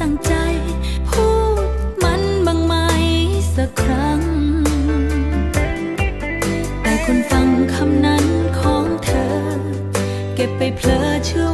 ตั้งใจ พูดมันบ้างไหมสักครั้ง แต่คนฟังคำนั้นของเธอ เก็บไปเพลอเชื่อ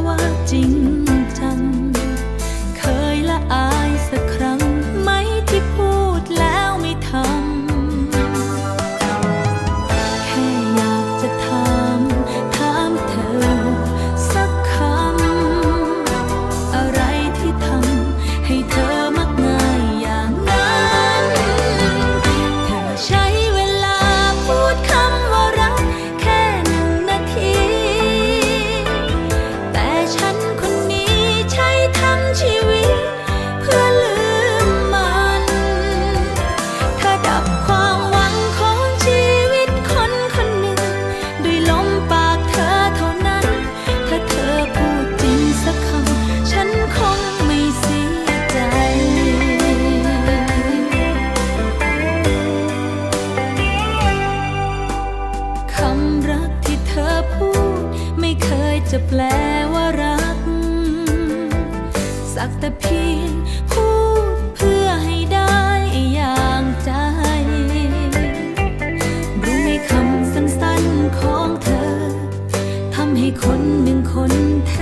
ไม่เคยจะแปลว่ารัก สักแต่เพียงพูดเพื่อให้ได้อย่างใจ รู้ไหมคำสั้นๆของเธอทำให้คนหนึ่งคนแท